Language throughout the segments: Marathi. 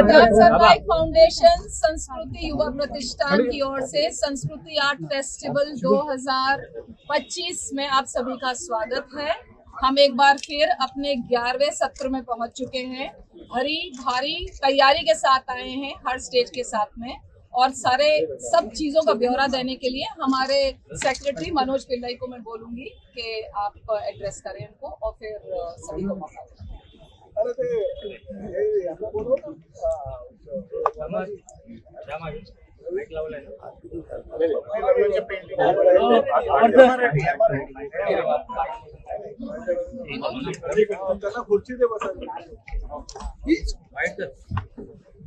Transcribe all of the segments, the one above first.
फाउंडेशन संस्कृति युवा प्रतिष्ठान की ओर से संस्कृति आर्ट फेस्टिवल 2025 में आप सभी का स्वागत है। हम एक बार फिर अपने ग्यारहवें सत्र में पहुँच चुके हैं। हरी भारी तैयारी के साथ आए हैं हर स्टेज के साथ में। और सारे सब चीज़ों का ब्यौरा देने के लिए हमारे सेक्रेटरी मनोज पिल्लाई को मैं बोलूँगी कि आप एड्रेस करें उनको और फिर सभी को मौका दें। अरे खुर्ची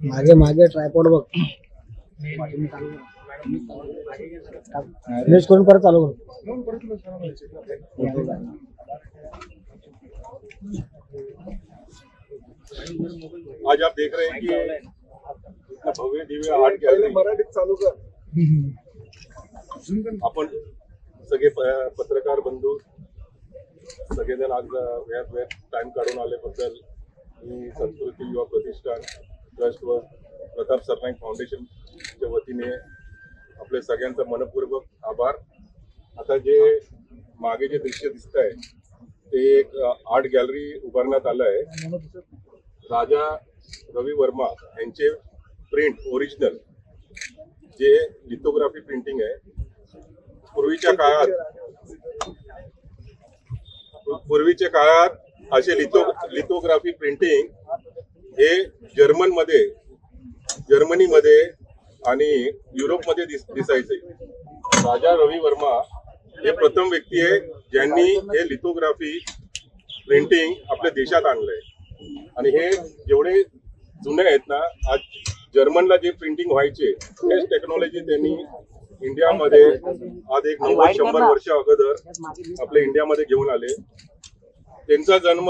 मागे मागे ट्रायपॉड बघ. मिस करून परत चालू कर. आज आप देख रहे हैं कि भव्य दिव्य आर्ट गॅलरी। मराठीत चालू कर। आपण सगळे पत्रकार बंधू सगळेजण आज वेळात वेळ टाइम काढून आल्याबद्दल मी संस्कृती युवा प्रतिष्ठान ट्रस्ट व प्रताप सरनाईक फाउंडेशनच्या वतीने आपले सगळ्यांचा मनपूर्वक आभार. आता जे मागे जे दृश्य दिसत आहे ते एक आर्ट गॅलरी उभारण्यात आलं आहे राजा रवी वर्मा यांचे प्रिंट ओरिजिनल जे लिथोग्राफी प्रिंटिंग आहे पूर्वीच्या काळात पूर्वीच्या काळात असे लिथो लिथोग्राफी प्रिंटिंग हे जर्मनमध्ये जर्मनीमध्ये आणि युरोपमध्ये दिस दिसायचे. राजा रवी वर्मा हे प्रथम व्यक्ती आहे ज्यांनी हे लिथोग्राफी प्रिंटिंग आपल्या देशात आणलंय. आणि हे जेवढे जुने आहेत ना आज जर्मनला जे प्रिंटिंग व्हायचे तेच टेक्नॉलॉजी त्यांनी इंडियामध्ये आज एक नव्वद शंभर वर्ष अगोदर आपल्या इंडियामध्ये घेऊन आले. त्यांचा जन्म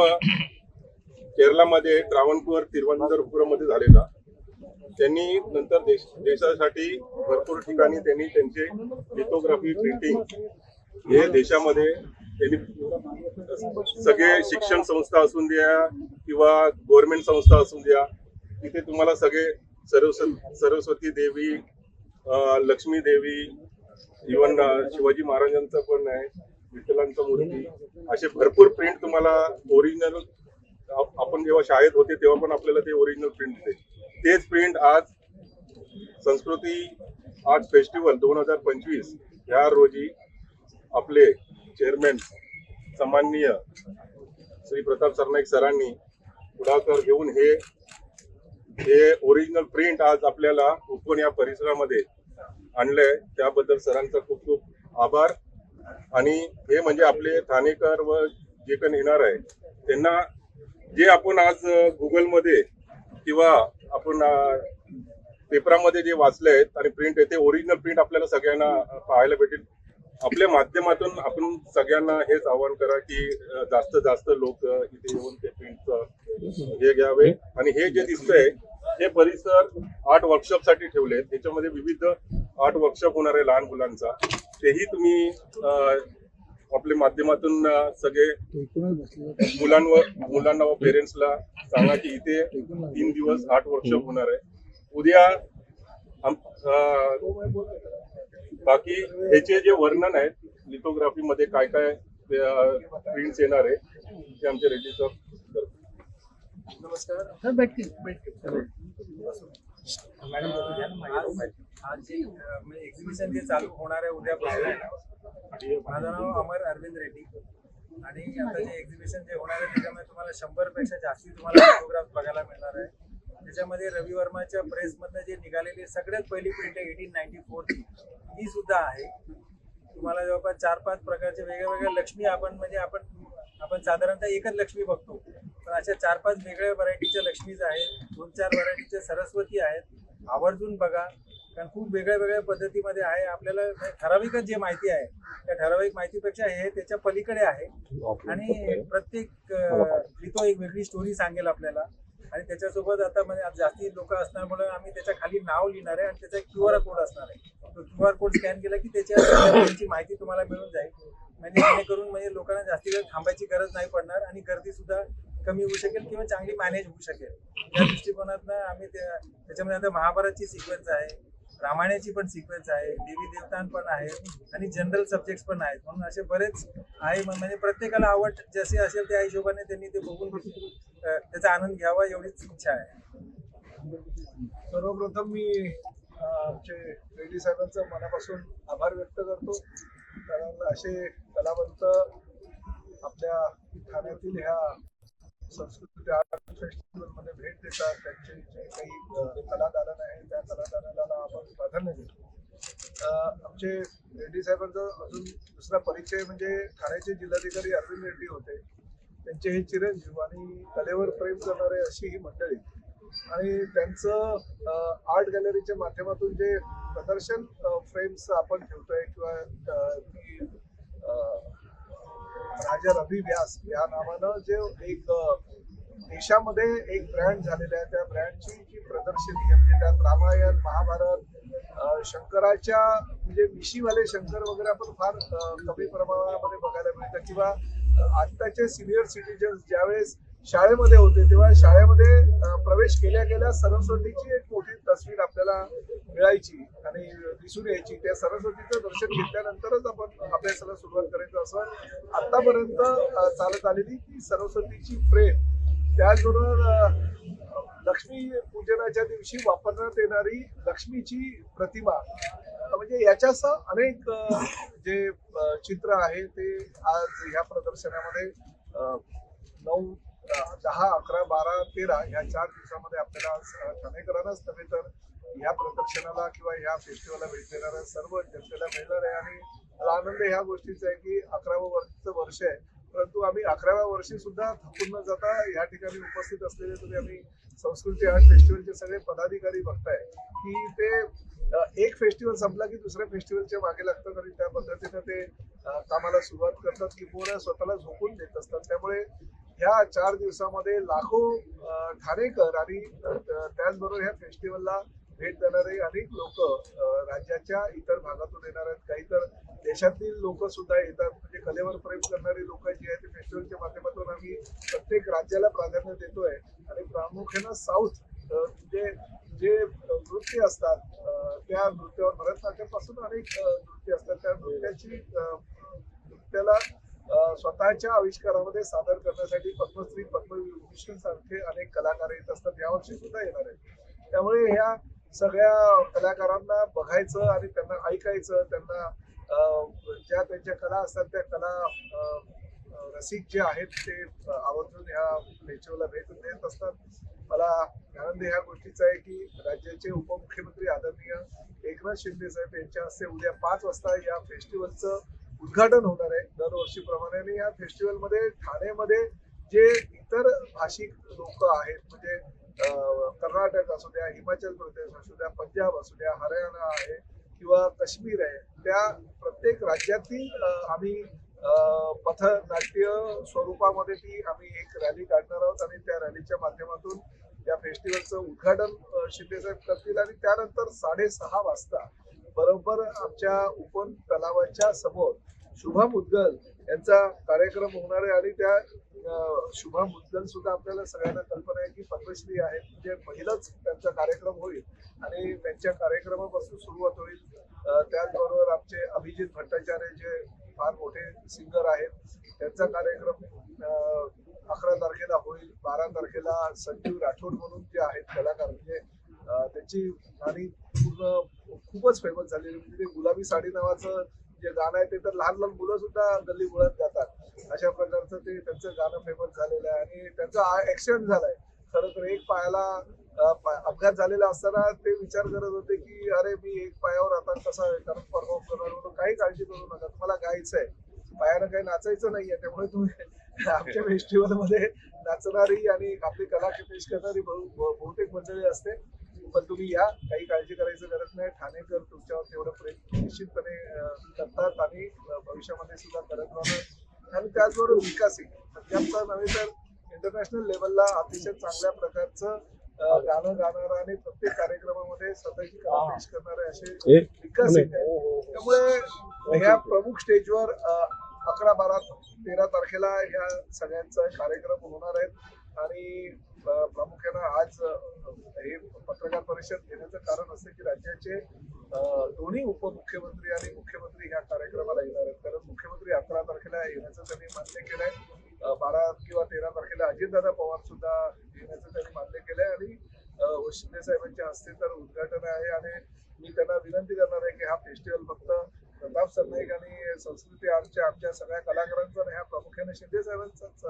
केरळामध्ये ट्रावणपूर तिरुवनंतपुरममध्ये झालेला. त्यांनी नंतर देश देशासाठी भरपूर ठिकाणी त्यांनी त्यांचे लिथोग्राफी प्रिंटिंग हे देशामध्ये त्यांनी सगळे शिक्षण संस्था असून द्या किंवा गव्हर्नमेंट संस्था असून द्या तिथे तुम्हाला सगळे सरस्वती सरस्वती देवी लक्ष्मी देवी इवन शिवाजी महाराजांचं पण आहे विठ्ठलांचं मूर्ती असे भरपूर प्रिंट तुम्हाला ओरिजिनल आपण जेव्हा शाळेत होते तेव्हा पण आपल्याला ते ओरिजिनल प्रिंट होते. तेच प्रिंट आज संस्कृती आर्ट फेस्टिवल दोन हजार पंचवीस या रोजी आपले चेअरमॅन सन्माननीय श्री प्रताप सरनाईक सरांनी पुढाकार घेऊन हे हे ओरिजिनल प्रिंट आज आपल्याला उपवन या परिसरामध्ये आणलंय. त्याबद्दल सरांचा खूप खूप आभार. आणि हे म्हणजे आपले ठाणेकर व जे पण येणार आहे त्यांना जे आपण आज गुगलमध्ये किंवा आपण पेपरामध्ये जे वाचले आहेत आणि प्रिंट आहे ते ओरिजिनल प्रिंट आपल्याला सगळ्यांना पाहायला भेटेल. आपल्या माध्यमातून आपण सगळ्यांना हेच आवाहन करा की जास्त जास्त लोक इथे येऊन ते प्रिंटचं हे घ्यावे. आणि हे जे दिसतंय हे परिसर आर्ट वर्कशॉपसाठी ठेवले त्याच्यामध्ये विविध आर्ट वर्कशॉप होणार आहे लहान मुलांचा. तेही तुम्ही आपल्या माध्यमातून सगळे मुलांवर मुलांना व पेरेंट्सला सांगा की इथे तीन दिवस आर्ट वर्कशॉप होणार आहे. उद्या बाकी ह्याचे जे वर्णन आहेत लिथोग्राफी मध्ये काय काय प्रिंट्स येणार आहे ते आमचे रेड्डी सर करतील. नमस्कार. आज जे एक्झिबिशन जे चालू होणार आहे उद्यापासून माझं नाव अमर अरविंद रेड्डी. आणि आता जे एक्झिबिशन जे होणार आहे त्याच्यामध्ये तुम्हाला शंभरपेक्षा जास्ती तुम्हाला फोटोग्राफ बघायला मिळणार आहे. त्याच्यामध्ये रवी वर्माच्या प्रेसमधनं जे निघालेली सगळ्यात पहिली प्रिंट आहे एटीन नाईन्टी फोरची ती सुद्धा आहे. तुम्हाला जवळपास चार पाच प्रकारचे वेगळ्या वेगळ्या लक्ष्मी आपण म्हणजे आपण आपण साधारणतः एकच लक्ष्मी बघतो. पण अशा चार पाच वेगळ्या व्हरायटीच्या लक्ष्मीज आहेत दोन चार व्हरायटीचे सरस्वती आहेत. आवर्जून बघा कारण खूप वेगळ्या वेगळ्या पद्धतीमध्ये आहे. आपल्याला ठराविकच जे माहिती आहे त्या ठराविक माहितीपेक्षा हे त्याच्या पलीकडे आहे. आणि प्रत्येक लिथो एक वेगळी स्टोरी सांगेल आपल्याला. आणि त्याच्यासोबत आता म्हणजे जास्ती लोक असल्यामुळे आम्ही त्याच्याखाली नाव लिहिणार आहे आणि त्याचा क्यू आर कोड असणार आहे. तो क्यू आर कोड स्कॅन केला की त्याची माहिती तुम्हाला मिळून जाईल. म्हणजे जेणेकरून म्हणजे लोकांना जास्ती वेळ थांबायची गरज नाही पडणार आणि गर्दी सुद्धा कमी होऊ शकेल किंवा चांगली मॅनेज होऊ शकेल. त्या दृष्टिकोनातनं आम्ही त्याच्यामध्ये आता महाभारतची सिक्वेन्स आहे. रामायणाची पण सिक्वेन्स आहे देवी देवतां पण आहेत आणि जनरल सब्जेक्ट पण आहेत. म्हणून असे बरेच आहे म्हणजे प्रत्येकाला आवड जशी असेल त्या हिशोबाने त्यांनी ते बघून त्याचा आनंद घ्यावा एवढीच इच्छा आहे. सर्वप्रथम मी आमचे रेड्डी साहेबांचं मनापासून आभार व्यक्त करतो. कारण असे कलावंत आपल्या ठाण्यातील ह्या संस्कृती आर्ट फेस्टिवलमध्ये भेट देतात. त्यांचे जे काही कलादालन आहे त्या कलादालनाला आपण प्राधान्य देतो. आमचे रेड्डी साहेबांचा अजून दुसरा परिचय म्हणजे ठाण्याचे जिल्हाधिकारी अरविंद रेड्डी होते. त्यांचे हे चिरंजीव आणि कलेवर प्रेम करणारे अशी ही मंडळी. आणि त्यांचं आर्ट गॅलरीच्या माध्यमातून जे प्रदर्शन फ्रेम्स आपण ठेवतोय किंवा ती, राजा रवी व्यास या नावानं जे एक देशामध्ये एक ब्रँड झालेलं आहे. त्या ब्रँडची जी प्रदर्शनी आहे म्हणजे त्यात रामायण महाभारत शंकराच्या म्हणजे विशीवाले शंकर वगैरे आपण फार कमी प्रमाणामध्ये बघायला मिळतं किंवा आत्ताचे सिनियर सिटीजन्स ज्यावेळेस शाळेमध्ये होते तेव्हा शाळेमध्ये प्रवेश केल्या केल्या सरस्वतीची एक मोठी तस्वीर आपल्याला मिळायची आणि दिसून यायची. त्या सरस्वतीचं दर्शन घेतल्यानंतरच आपण अभ्यासाला सुरुवात करायचं असं आतापर्यंत चालत आलेली ती सरस्वतीची प्रेम. त्याचबरोबर लक्ष्मी पूजनाच्या दिवशी वापरण्यात येणारी लक्ष्मीची प्रतिमा. म्हणजे याच्यासह अनेक जे चित्र आहे ते आज ह्या प्रदर्शनामध्ये नऊ दहा अकरा बारा तेरा या चार दिवसामध्ये आपल्याला ठाणेकरांनाच नव्हे तर या प्रदर्शनाला किंवा या फेस्टिवलला भेट देणाऱ्या सर्व जनतेला मिळणार आहे. आणि मला आनंद ह्या गोष्टीचा आहे की अकरावं वर्षचं वर्ष आहे. परंतु आम्ही अकराव्या वर्षी सुद्धा थकून न जाता या ठिकाणी उपस्थित असलेले तुम्ही आम्ही संस्कृती आर्ट फेस्टिवलचे सगळे पदाधिकारी बघताय की ते एक फेस्टिवल संपला की दुसऱ्या फेस्टिवलच्या मागे लागतात आणि त्या पद्धतीनं ते कामाला सुरुवात करतात की पूर्ण स्वतःला झोकून देत असतात. त्यामुळे ह्या चार दिवसामध्ये लाखो ठाणेकर आणि त्याचबरोबर ह्या फेस्टिवलला भेट देणारे अनेक लोक राज्याच्या इतर भागातून येणार आहेत. काही तर देशातील लोक सुद्धा येतात. म्हणजे कलेवर प्रेम करणारी लोक जी आहेत ते फेस्टिवलच्या माध्यमातून आम्ही प्रत्येक राज्याला प्राधान्य देतोय. आणि प्रामुख्यानं साऊथ जे म्हणजे जे नृत्य असतात त्या नृत्यावर भरतनाट्यापासून अनेक नृत्य असतात. त्या नृत्याची नृत्याला स्वतःच्या आविष्कारामध्ये सादर करण्यासाठी पद्मश्री पद्मविभूषण सारखे अनेक कलाकार येत असतात. यावर्षी सुद्धा येणार आहेत. त्यामुळे ह्या सगळ्या कलाकारांना बघायचं आणि त्यांना ऐकायचं त्यांना ज्या त्यांच्या कला असतात त्या कला रसिक जे आहेत ते आवर्जून ह्या फेस्टिवलला भेट देत असतात. मला आनंद ह्या गोष्टीचा आहे की राज्याचे उपमुख्यमंत्री आदरणीय एकनाथ शिंदे साहेब यांच्या हस्ते उद्या पाच वाजता या फेस्टिवलचं उद्घाटन होणार आहे दरवर्षीप्रमाणे. आणि या फेस्टिवलमध्ये ठाण्यामध्ये जे इतर भाषिक लोक आहेत म्हणजे कर्नाटक असू द्या हिमाचल प्रदेश असू द्या पंजाब असू द्या हरियाणा आहे किंवा काश्मीर आहे त्या प्रत्येक राज्यातील आम्ही पथनाट्य स्वरूपामध्ये ती आम्ही एक रॅली काढणार आहोत आणि त्या रॅलीच्या माध्यमातून या फेस्टिवलचं उद्घाटन शिंदेसाहेब करतील आणि त्यानंतर साडेसहा वाजता बरोबर आमच्या उपन तलावाच्या समोर शुभा मुद्गल यांचा कार्यक्रम होणार आहे आणि त्या शुभा मुद्गल सुद्धा आपल्याला सगळ्यांना कल्पना आहे की पद्मश्री आहेत. म्हणजे पहिलाच त्यांचा कार्यक्रम होईल आणि त्यांच्या कार्यक्रमापासून सुरुवात होईल. त्याचबरोबर आमचे अभिजित भट्टाचार्य जे फार मोठे सिंगर आहेत त्यांचा कार्यक्रम अकरा तारखेला होईल. बारा तारखेला संजीव राठोड म्हणून जे आहेत कलाकार म्हणजे त्याची गाणी पूर्ण खूपच फेमस झालेली. म्हणजे ते गुलाबी साडी नावाचं जे गाणं आहे ते तर लहान लहान मुलं सुद्धा गल्ली मुळात जातात. अशा प्रकारचं ते त्यांचं गाणं फेमस झालेलं आहे आणि त्यांचा ऍक्सिडेंट झालाय. खरं तर एक पायाला अपघात झालेला असताना ते विचार करत होते की अरे मी एक पायावर आता कसा कारण परफॉर्म करणार म्हणून काही काळजी करू नका. तुम्हाला आहे. पायानं काही नाचायचं नाहीये त्यामुळे तुम्ही आमच्या फेस्टिवलमध्ये नाचणारी आणि आपली कला पेश करणारी बहुतेक मंडळी असते. पण तुम्ही या काही काळजी करायची गरज नाही. ठाणेकर तुमच्यावर तेवढं प्रेम निश्चितपणे करतात आणि भविष्यामध्ये सुद्धा करत राहणार. आणि त्याचबरोबर विकासिक पंजाबचा नव्हे तर इंटरनॅशनल लेवलला अतिशय चांगल्या प्रकारचं गाणं गाणारं आणि प्रत्येक कार्यक्रमामध्ये स्वतःची कला पेश करणारे असे विकासिक आहे त्यामुळे ह्या प्रमुख स्टेजवर अकरा बारा तेरा तारखेला ह्या सगळ्यांचा कार्यक्रम होणार आहेत. आणि प्रामुख्यानं आज हे पत्रकार परिषद घेण्याचं कारण असं की राज्याचे दोन्ही उपमुख्यमंत्री आणि मुख्यमंत्री ह्या कार्यक्रमाला येणार आहेत. कारण मुख्यमंत्री अकरा तारखेला येण्याचं त्यांनी मान्य केलंय. बारा किंवा तेरा तारखेला अजितदादा पवार सुद्धा येण्याचं त्यांनी मान्य केलंय. आणि अं, शिंदे साहेबांच्या हस्ते तर उद्घाटन आहे. आणि मी त्यांना विनंती करणार आहे की हा फेस्टिवल फक्त प्रताप सरनाईक आणि संस्कृती आर्टच्या आमच्या सगळ्या कलाकारांचा आणि हा प्रामुख्याने शिंदे साहेबांचाच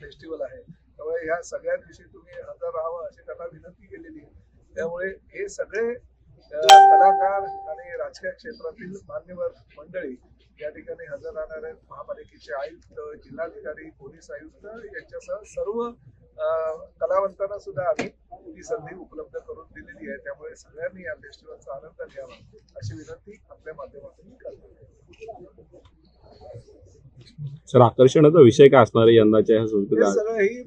फेस्टिवल आहे. त्यामुळे ह्या सगळ्या दिवशी तुम्ही हजर राहावं अशी त्यांना विनंती केलेली आहे. त्यामुळे हे सगळे कलाकार आणि राजकीय क्षेत्रातील मान्यवर मंडळी या ठिकाणी हजर राहणार आहेत महापालिकेचे आयुक्त जिल्हाधिकारी पोलीस आयुक्त यांच्यासह सर्व कलावंतांना सुद्धा आम्ही ही संधी उपलब्ध करून दिलेली आहे. त्यामुळे सगळ्यांनी या फेस्टिवलचा आनंद घ्यावा अशी विनंती आपल्या माध्यमातून करतो. सर आकर्षणाचा विषय काय असणार आहे यंदाच्या ह्या संस्कृती सगळं ही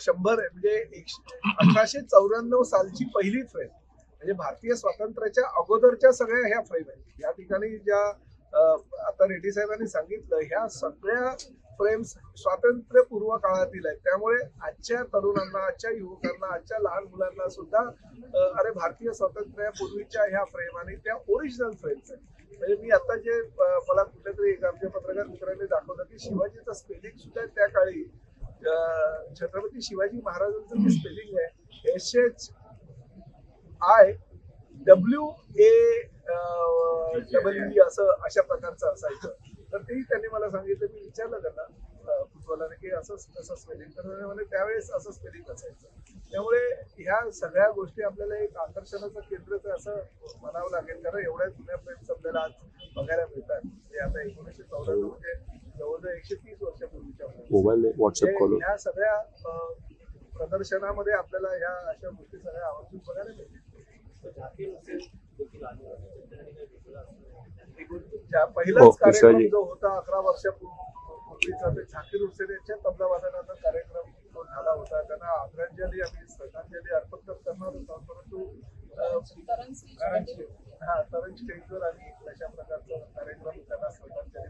शंभर म्हणजे एकशे अठराशे चौऱ्याण्णव सालची पहिली फ्रेम म्हणजे भारतीय स्वातंत्र्याच्या अगोदरच्या सगळ्या ह्या फ्रेम आहेत. या ठिकाणी ज्या आता रेड्डी साहेबांनी सांगितलं ह्या सगळ्या फ्रेम्स स्वातंत्र्यपूर्व काळातील आहेत. त्यामुळे आजच्या तरुणांना आजच्या युवकांना आजच्या लहान मुलांना सुद्धा अरे भारतीय स्वातंत्र्यापूर्वीच्या ह्या फ्रेम आणि त्या ओरिजिनल फ्रेम्स आहेत. म्हणजे मी आता जे मला मला कुठेतरी एक आमच्या पत्रकार मित्रांनी दाखवलं की शिवाजीचं स्पेलिंग सुद्धा त्या काळी छत्रपती शिवाजी महाराजांचं जे स्पेलिंग आहे S H I W A W असं अशा प्रकारचं असायचं. तर तेही त्यांनी मला सांगितलं. मी विचारलं त्यांना कुतूहलाने की असं कसं स्पेलिंग तर ते म्हणे त्यावेळेस असं स्पेलिंग असायचं. त्यामुळे ह्या सगळ्या गोष्टी आपल्याला एक आकर्षणाचं केंद्रच असं म्हणावं लागेल. कारण एवढ्या जुन्या फ्रेम्स आपल्याला आज बघायला मिळतात. म्हणजे आता एकोणीसशे चौऱ्याण्णव म्हणजे जवळजवळ एकशे तीस वर्षापूर्वीच्या. मोबाईल व्हॉट्सअप हे- ह्या सगळ्या प्रदर्शनामध्ये आपल्याला ह्या अशा गोष्टी सगळ्या आवर्जून बघायला मिळतील. हो, पहिलाच कार्यक्रम कृष्णाजी. जो होता अकरा वर्षापूर्वीचा ते झाकीर हुसेन यांच्या तबला वादनाचा कार्यक्रम तो झाला होता. त्यांना आदरांजली आम्ही श्रद्धांजली अर्पण तर करणार होतो. परंतु हा तरुण स्टेजवर आणि अशा प्रकारचा कार्यक्रम त्यांना श्रद्धांजली.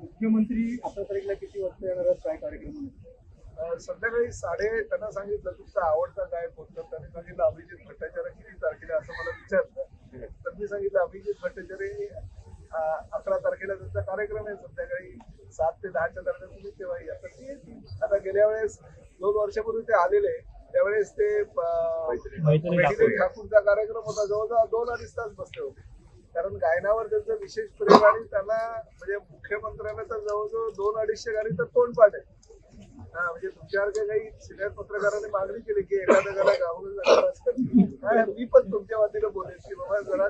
मुख्यमंत्री अकरा तारीखला किती वाजता येणार काय कार्यक्रम संध्याकाळी साडे त्यांना सांगितलं तुमचा आवडता गायक कोणता? त्यांनी सांगितलं अभिजित भट्टाचार्य किती तारखेला? असं मला विचारलं. तर मी सांगितलं अभिजित भट्टाचार्य अकरा तारखेला त्यांचा कार्यक्रम आहे संध्याकाळी सात ते दहाच्या दरम्यान तुम्ही तेव्हा या. तर ते. आता गेल्या वेळेस दोन वर्षापूर्वी ते आलेले त्यावेळेस ते ठाकूरचा कार्यक्रम होता जवळजवळ दोन अडीच तास बसले होते. कारण गायनावर त्यांचं विशेष प्रेम आणि त्यांना म्हणजे मुख्यमंत्र्यांना तर जवळजवळ दोन अडीचशे गाणी तर तोंडपाठ आहे. म्हणजे तुमच्यासारख्या काही सिनियर पत्रकारांनी मागणी केली की एखाद्या जाणार असतं? हा, मी पण तुमच्या वतीनं बोलेन की बाबा जरा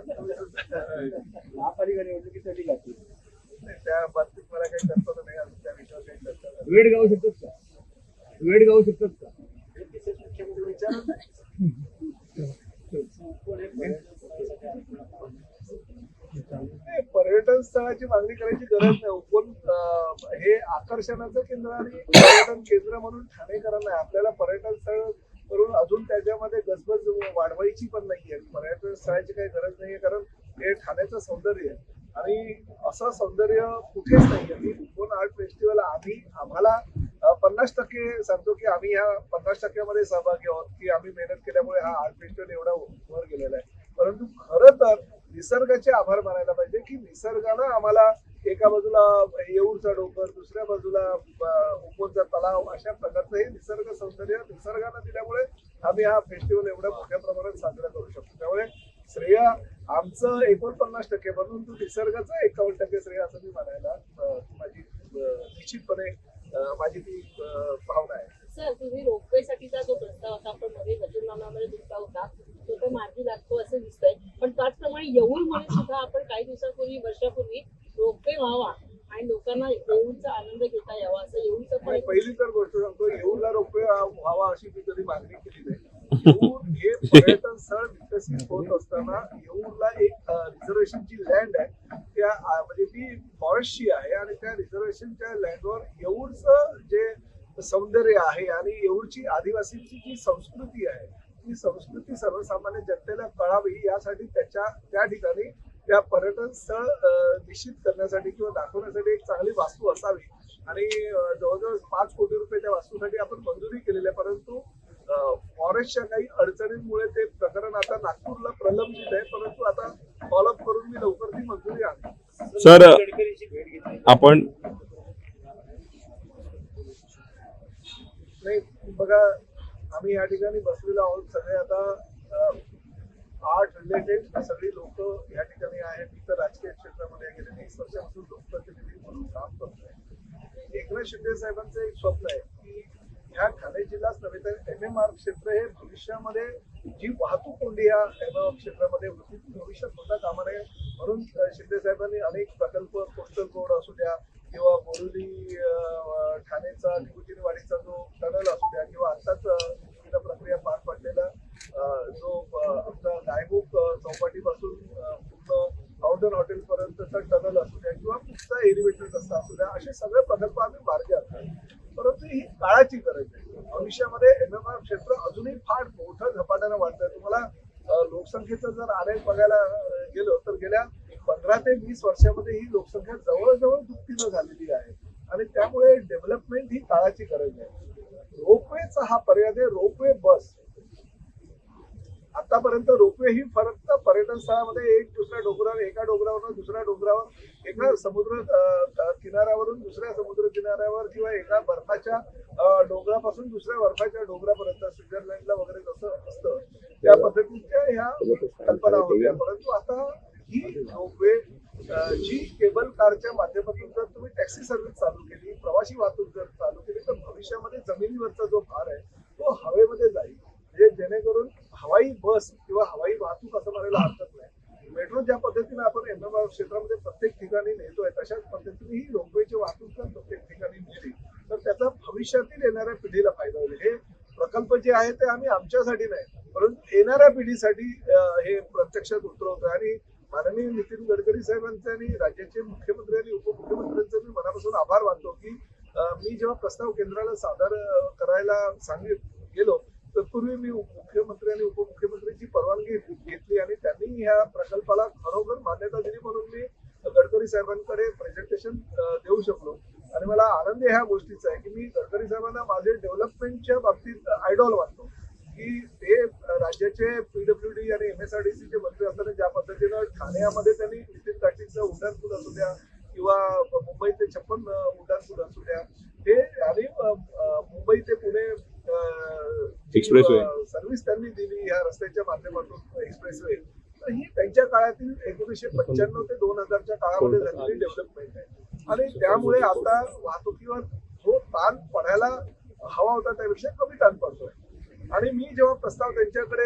महापालिका निवडणुकीसाठी नाही, त्या बाबतीत मला काही कल्पना नाही अजून त्या विषयावर काही झाली. वेळ गाऊ शकतात का? वेळ गाऊ शकतात का? मुख्यमंत्री विचारत नाही. पर्यटन स्थळाची मागणी करायची गरज नाही. पण हे आकर्षणाचं केंद्र आणि पर्यटन केंद्र म्हणून ठाणेकरांना आपल्याला पर्यटन स्थळ करून अजून त्याच्यामध्ये गजबज वाढवायची पण नाहीये. पर्यटन स्थळाची काही गरज नाहीये कारण हे ठाण्याचं सौंदर्य आहे. आणि असं सौंदर्य कुठेच नाहीये. मी आर्ट फेस्टिवल आम्ही आम्हाला पन्नास टक्के सांगतो की आम्ही ह्या पन्नास टक्क्यामध्ये सहभागी आहोत की आम्ही मेहनत केल्यामुळे हा आर्ट फेस्टिवल एवढा वर गेलेला आहे. परंतु खरं तर निसर्गाचे आभार मानायला पाहिजे की निसर्गानं आम्हाला एका बाजूला येऊरचा डोंगर दुसऱ्या बाजूला अं, तलाव अशा प्रकारचं हे निसर्ग सौंदर्य निसर्गानं दिल्यामुळे आम्ही हा फेस्टिवल एवढ्या मोठ्या प्रमाणात साजरा करू शकतो. त्यामुळे श्रेय आमचं एकोणपन्नास टक्के परंतु निसर्गाचं एकावन्न टक्के श्रेय असं मी म्हणायला माझी निश्चितपणे माझी ती भावना आहे. सर तुम्ही रोपवेसाठीचा जो प्रस्ताव आता आपण मध्ये होता. होता तो तर मार्गी लागतो असं दिसतंय. पण त्याचप्रमाणे येऊरमध्ये सुद्धा आपण काही दिवसापूर्वी वर्षापूर्वी रोपवे व्हावा आणि लोकांना येऊरचा आनंद घेता यावा असं येऊरचं पण पहिली तर गोष्ट सांगतो येऊरला रोपवे व्हावा अशी मी कधी मागणी केली नाही. हे पर्यटन स्थळ विकसित होत असताना येऊरला एक रिझर्वेशनची लँड आहे. त्या म्हणजे ती फॉरेस्टची आहे आणि त्या रिझर्वेशनच्या लँडवर येऊरचं जे सौंदर्य आहे आणि येऊरची आदिवासींची जी संस्कृती आहे ती संस्कृती सर्वसामान्य जनतेला कळावी यासाठी त्याच्या त्या ठिकाणी त्या पर्यटन स्थळ निश्चित करण्यासाठी किंवा दाखवण्यासाठी एक चांगली वास्तू असावी. आणि जवळजवळ पाच कोटी रुपये त्या वास्तूसाठी आपण मंजुरी केलेली आहे. परंतु फॉरेस्टच्या काही अडचणींमुळे ते प्रकरण आता नागपूरला प्रलंबित आहे. परंतु आता फॉलोअप करून मी लवकर ती मंजुरी आणतो. सर गडकरींची भेट घेतली. आपण नाही बघा आम्ही या ठिकाणी बसलेलो आहोत. सगळे आता आर्ट रिलेटेड सगळी लोक या ठिकाणी आहेत. मी तर राजकीय क्षेत्रामध्ये गेले. वीस वर्षापासून लोकप्रतिनिधी म्हणून काम करतोय. एकनाथ शिंदे साहेबांचं एक स्वप्न आहे की ह्या ठाणे जिल्हाच नव्हे तर एम एम आर क्षेत्र हे भविष्यामध्ये जी वाहतूक कोंडी या एम एम क्षेत्रामध्ये होती ती भविष्यात होता कामा नये म्हणून शिंदे साहेबांनी अनेक प्रकल्प कोस्टल रोड असू द्या किंवा बोरिवली ठाणेचा निकुंजनवाडीचा जो टनल असू द्या किंवा आताच अं, प्रक्रिया पार पडलेला जो आमचा गायमुख चौपाटीपासून पूर्ण फाउंडन हॉटेल पर्यंतचा टनल असू द्या किंवा कुठचा एलिव्हेटर रस्ता असू द्या असे सगळे प्रकल्प आम्ही मार्गी आणतात परंतु ही काळाची गरज आहे. भविष्यामध्ये एम एम आर क्षेत्र अजूनही फार मोठं झपाट्यानं वाढतंय. तुम्हाला लोकसंख्येचं जर आलेख बघायला गेलं तर गेल्या पंधरा ते वीस वर्षामध्ये ही लोकसंख्या जवळजवळ दुपटीनं झालेली आहे. आणि त्यामुळे डेव्हलपमेंट ही काळाची गरज आहे. रोपवेचा हा पर्याय आहे रोपवे बस. आतापर्यंत रोपवे ही फक्त पर्यटन स्थळामध्ये एक दुसऱ्या डोंगरावर एका डोंगरावरून दुसऱ्या डोंगरावर एका समुद्र किनाऱ्यावरून दुसऱ्या समुद्र किनाऱ्यावर किंवा एका बर्फाच्या डोंगरापासून दुसऱ्या बर्फाच्या डोंगरापर्यंत स्वित्झर्लंडला वगैरे जसं असतं त्या पद्धतीच्या ह्या कल्पना होत्या. परंतु आता ही रोपवे जी केबल कारच्या माध्यमातून जर तुम्ही टॅक्सी सर्व्हिस चालू केली प्रवासी वाहतूक जर चालू केली तर भविष्यामध्ये जमिनीवरचा जो भार आहे तो हवेमध्ये जाईल. म्हणजे जेणेकरून हवाई बस किंवा हवाई वाहतूक असं म्हणायला हरकत नाही. मेट्रो ज्या पद्धतीने आपण एम क्षेत्रामध्ये प्रत्येक ठिकाणी नेतोय तशाच पद्धतीने ही रोपवेची वाहतूक जर प्रत्येक ठिकाणी नेली. तर त्याचा भविष्यातील येणाऱ्या पिढीला फायदा होईल. हे प्रकल्प जे आहे ते आम्ही आमच्यासाठी नाही परंतु येणाऱ्या पिढीसाठी हे प्रत्यक्षात उतरवतोय. आणि माननीय नितीन गडकरी साहेबांचे आणि राज्याचे मुख्यमंत्री आणि उपमुख्यमंत्र्यांचे मी मनापासून आभार मानतो की मी जेव्हा प्रस्ताव केंद्राला सादर करायला सांगित गेलो तत्पूर्वी मी मुख्यमंत्री आणि उपमुख्यमंत्र्यांची परवानगी घेतली आणि त्यांनी ह्या प्रकल्पाला खरोखर मान्यता दिली म्हणून मी गडकरी साहेबांकडे प्रेझेंटेशन देऊ शकलो. आणि मला आनंद ह्या गोष्टीचा आहे की मी गडकरी साहेबांना माझे डेव्हलपमेंटच्या बाबतीत आयडॉल मानतो. की ते राज्याचे पीडब्ल्यू डी आणि एमएसआरडीसी चे मंत्री असताना ज्या पद्धतीनं ठाण्यामध्ये त्यांनी नितीन गाठीचं उड्डाणपूल असू द्या किंवा मुंबई ते छप्पन उड्डाणपूल असू द्या हे आणि मुंबई ते पुणे Expressway. सर्व्हिस त्यांनी दिली ह्या रस्त्याच्या माध्यमातून एक्सप्रेसवे तर ही त्यांच्या काळातील एकोणीसशे पंच्याण्णव ते दोन हजारच्या काळामध्ये झालेली डेव्हलपमेंट आहे. आणि त्यामुळे आता वाहतुकीवर जो ताण पडायला हवा होता त्यापेक्षा कमी ताण पडतोय. आणि मी जेव्हा प्रस्ताव त्यांच्याकडे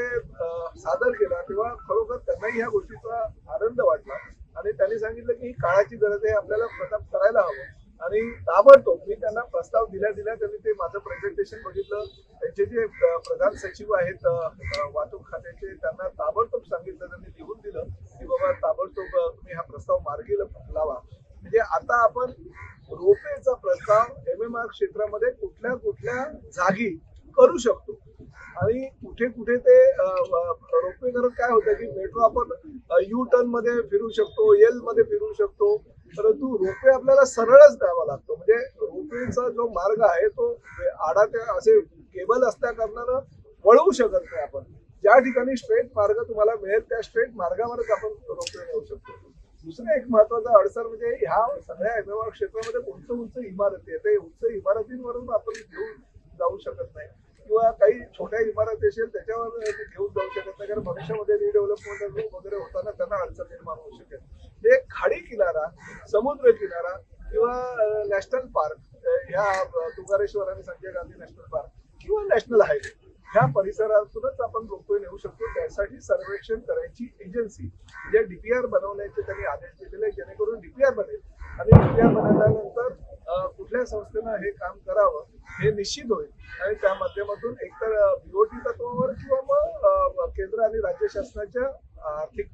सादर केला तेव्हा खरोखर त्यांनाही ह्या गोष्टीचा आनंद वाटला. आणि त्यांनी सांगितलं की ही काळाची गरज आहे आपल्याला प्रताप करायला हवं. आणि ताबडतोब मी त्यांना प्रस्ताव दिल्या दिल्या त्यांनी ते माझं प्रेझेंटेशन बघितलं. त्यांचे जे प्रधान सचिव आहेत वाहतूक खात्याचे त्यांना ताबडतोब सांगितलं त्यांनी लिहून दिलं की बाबा ताबडतोब तुम्ही हा प्रस्ताव मार्गी लावा. म्हणजे आता आपण रोपेचा प्रस्ताव एम एम आर क्षेत्रामध्ये कुठल्या कुठल्या जागी करू शकतो? आणि कुठे कुठे ते रोपवे करत काय होतं की मेट्रो आपण यू टर्नमध्ये फिरू शकतो एलमध्ये फिरू शकतो. परंतु रोपवे आपल्याला सरळच द्यावा लागतो. म्हणजे रोपवेचा जो मार्ग आहे तो आडा ते असे केबल असल्या कारणानं वळवू शकत नाही आपण. ज्या ठिकाणी स्ट्रेट मार्ग तुम्हाला मिळेल त्या स्ट्रेट मार्गावरच आपण रोपवे नेऊ शकतो. दुसरं एक महत्त्वाचा अडचण म्हणजे ह्या सगळ्या एम क्षेत्रामध्ये उंच उंच इमारती आहे? ते उंच इमारतींवरून आपण घेऊन जाऊ शकत नाही. किंवा काही छोट्या इमारती असेल त्याच्यावर ते घेऊन जाऊ शकत नाही. कारण भविष्यामध्ये रिडेव्हलपमेंट वगैरे होताना त्यांना अडचण निर्माण होऊ शकेल. एक खाडी किनारा समुद्र किनारा किंवा नॅशनल पार्क ह्या तुकारेश्वर आणि संजय गांधी नॅशनल पार्क किंवा नॅशनल हायवे ह्या परिसरातूनच आपण रोपवे नेऊ शकतो. त्यासाठी सर्वेक्षण करायची एजन्सी जे डीपीआर बनवण्याचे त्यांनी आदेश दिलेले आहेत, जेणेकरून डीपीआर बनेल. आणि डीपीआर बनवल्यानंतर कुठल्या संस्थेनं हे काम करावं हे निश्चित होईल. आणि त्या माध्यमातून एकतर बीओटी तत्वावर किंवा मग केंद्र आणि राज्य शासनाच्या आर्थिक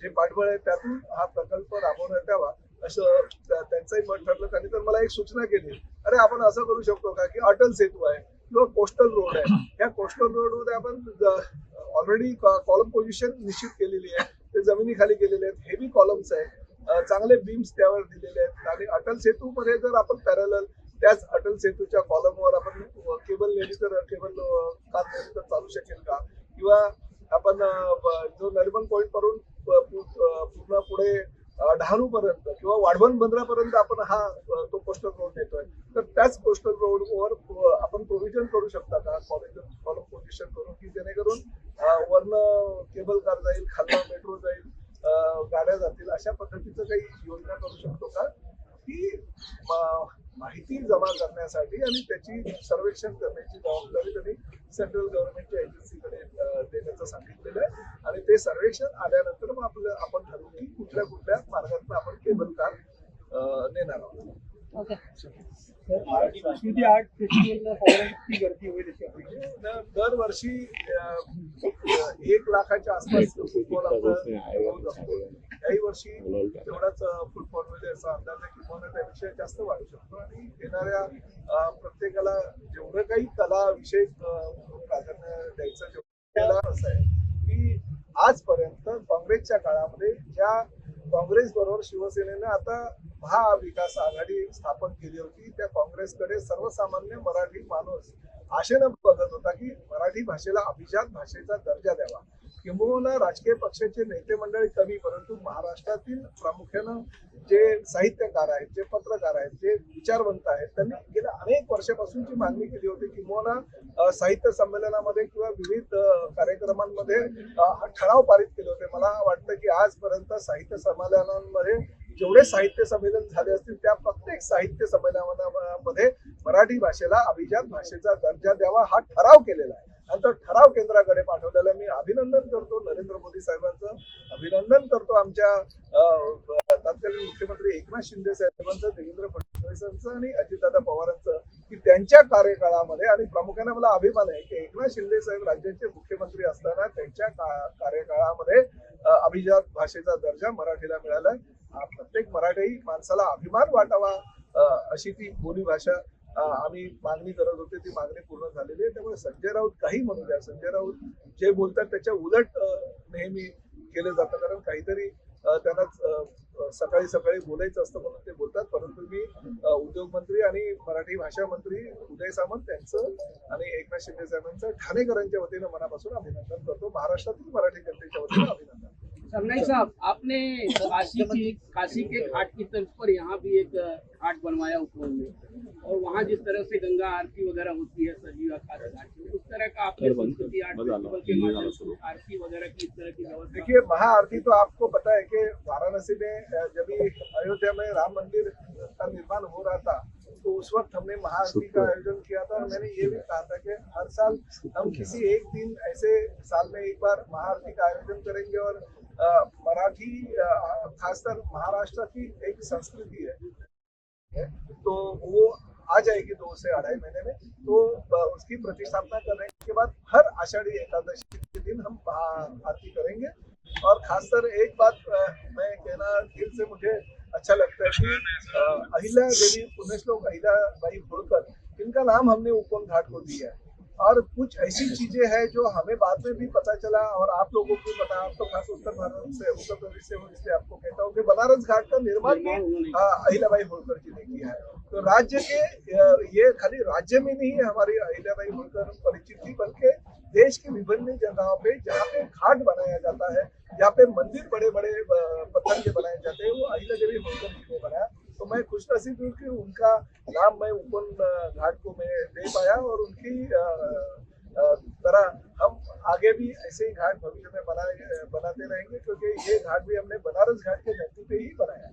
जे पाठबळ आहे त्यातून हा प्रकल्प राबवण्यात यावा असं त्यांचंही मत ठरलं. त्यांनी तर मला एक सूचना केली. अरे आपण असं करू शकतो का की अटल सेतू आहे किंवा कोस्टल रोड आहे. या कोस्टल रोडमध्ये आपण ऑलरेडी कॉलम पोझिशन निश्चित केलेली आहे. ते जमिनीखाली गेलेले आहेत. हेवी कॉलम्स आहेत. चांगले बीम्स त्यावर दिलेले आहेत. आणि अटल सेतू मध्ये जर आपण पॅरल त्याच अटल सेतूच्या कॉलमवर आपण केबल नेली तर केबल कार नेली तर चालू शकेल का? किंवा आपण जो नरिमन पॉईंट वरून पु- पूर्ण पुढे डहाणू पर्यंत किंवा वाढवण बंदरापर्यंत आपण हा तो कोस्टल रोड नेतोय. तर त्याच कोस्टल रोडवर आपण प्रोव्हिजन करू शकता का? कॉलेज कॉलम पोझिशन करून की जेणेकरून वरनं केबल कार जाईल खालनं मेट्रो जाईल गाड्या जातील अशा पद्धतीचं काही योजना करू शकतो का? की माहिती जमा करण्यासाठी आणि त्याची सर्वेक्षण करण्याची जबाबदारी त्यांनी सेंट्रल गव्हर्नमेंटच्या एजन्सीकडे देण्याचं सांगितलेलं आहे. आणि ते सर्वेक्षण आल्यानंतर मग आपलं आपण ठरवू की कुठल्या कुठल्या मार्गातून आपण केबल कार नेणार आहोत. संस्कृती आर्ट फेस्टिवलला साधारण किती गर्दी होईल अशी अपेक्षा आहे? द- दरवर्षी एक लाखाच्या आसपास फुटबॉल आपलं. काही वर्षी तेवढाच फुटबॉलमध्ये असा अंदाज आहे की किंवा त्यापेक्षा जास्त वाढू शकतो आणि येणाऱ्या प्रत्येकाला जेवढं काही कला विषय प्राधान्य द्यायचं जेवढं असं आहे की आजपर्यंत काँग्रेसच्या काळामध्ये ज्या काँग्रेस बरोबर शिवसेनेनं आता महाविकास आघाडी स्थापन केली होती. त्या काँग्रेसकडे सर्वसामान्य मराठी माणूस आशेनं बघत होता की मराठी भाषेला अभिजात भाषेचा दर्जा द्यावा. किंबहुना राजकीय पक्षाचे नेते मंडळी कमी परंतु महाराष्ट्रातील प्रामुख्यानं जे साहित्यकार आहेत जे पत्रकार आहेत जे विचारवंत आहेत त्यांनी गेल्या अनेक वर्षापासूनची मागणी केली होती किंबहुना साहित्य संमेलनामध्ये किंवा विविध कार्यक्रमांमध्ये हा ठराव पारित केले होते. मला वाटतं की आजपर्यंत साहित्य संमेलनांमध्ये जेवढे साहित्य संमेलन झाले असतील त्या प्रत्येक साहित्य संमेलनामध्ये मराठी भाषेला अभिजात भाषेचा दर्जा द्यावा हा ठराव केलेला आहे. आणि तो ठराव केंद्राकडे पाठवलेला मी अभिनंदन करतो नरेंद्र मोदी साहेबांचं. अभिनंदन करतो आमच्या तत्कालीन मुख्यमंत्री एकनाथ शिंदे साहेबांचं देवेंद्र फडणवीसांचं आणि अजितदादा पवारांचं की त्यांच्या कार्यकाळामध्ये आणि प्रामुख्याने मला अभिमान आहे की एकनाथ शिंदे साहेब राज्याचे मुख्यमंत्री असताना त्यांच्या का- कार्यकाळामध्ये अभिजात भाषेचा दर्जा मराठीला मिळाला. प्रत्येक मराठी माणसाला अभिमान वाटावा अशी ती बोली भाषा आम्ही मागणी करत होते ती मागणी पूर्ण झालेली आहे. त्यामुळे संजय राऊत काही म्हणू द्या. संजय राऊत जे बोलतात त्याच्या उलट नेहमी केलं जातं. कारण काहीतरी त्यांना सकाळी सकाळी बोलायचं असतं म्हणून ते बोलतात. परंतु मी उद्योग मंत्री आणि मराठी भाषा मंत्री उदय सामंत यांचं आणि एकनाथ शिंदे साहेबांचं ठाणेकरांच्या वतीनं मनापासून अभिनंदन करतो. महाराष्ट्रातील मराठी जनतेच्या वतीनं अभिनंदन. सरनाई साहब आपने काशी की काशी के घाट की तर्ज पर यहाँ भी एक घाट बनवाया उपवन में वहाँ जिस तरह से गंगा आरती वगैरह होती है आकाश घाट उस तरह का आपने संस्कृति आर्ट फेस्टिवल के माध्यम से आरती वगैरह की इस तरह की व्यवस्था। देखिए महाआरती तो आपको पता है कि वाराणसी में जब अयोध्या में राम मंदिर का निर्माण हो रहा था तो उस वक्त हमने महाआरती का आयोजन किया था। और मैंने ये भी कहा था कि हर साल हम किसी एक दिन ऐसे साल में एक बार महाआरती का आयोजन करेंगे और मराठी खासकर महाराष्ट्र की एक संस्कृति है, तो वो आ जाएगी दो से अढ़ाई महीने में तो उसकी प्रतिस्थापना करने के बाद हर आषाढ़ी एकादशी के दिन हम आरती करेंगे। और खासकर एक बात मैं कहना दिल से मुझे अच्छा लगता है कि अहिला देवी पुण्यश्लोक अहिल्या भाई होड़कर इनका नाम हमने उपवन घाट को दिया है। और कुछ ऐसी चीज़ें हैं जो हमें बाद में भी पता चला और आप लोगों को पता आप तो खास उत्तर भारत से उत्तर प्रदेश से हो इसलिए आपको कहता हूँ कि बनारस घाट का निर्माण भी अ, अहिल्याबाई होळकर जी ने किया है। तो राज्य के ये खाली राज्य में नहीं है हमारी अहिल्याबाई होळकर परिचित थी बल्कि देश की विभिन्न जगहों पे जहाँ पे घाट बनाया जाता है जहाँ पे मंदिर बड़े बड़े पत्थर के बनाए जाते हैं वो अहिल्या देवी होळकर जी ने बनाया। तो मैं खुश नसीब हूँ कि उनका नाम मैं उपन घाट को मैं दे पाया और उनकी तरह हम आगे भी ऐसे ही घाट भविष्य में बना बनाते रहेंगे क्योंकि ये घाट भी हमने बनारस घाट के धरती पे ही बनाया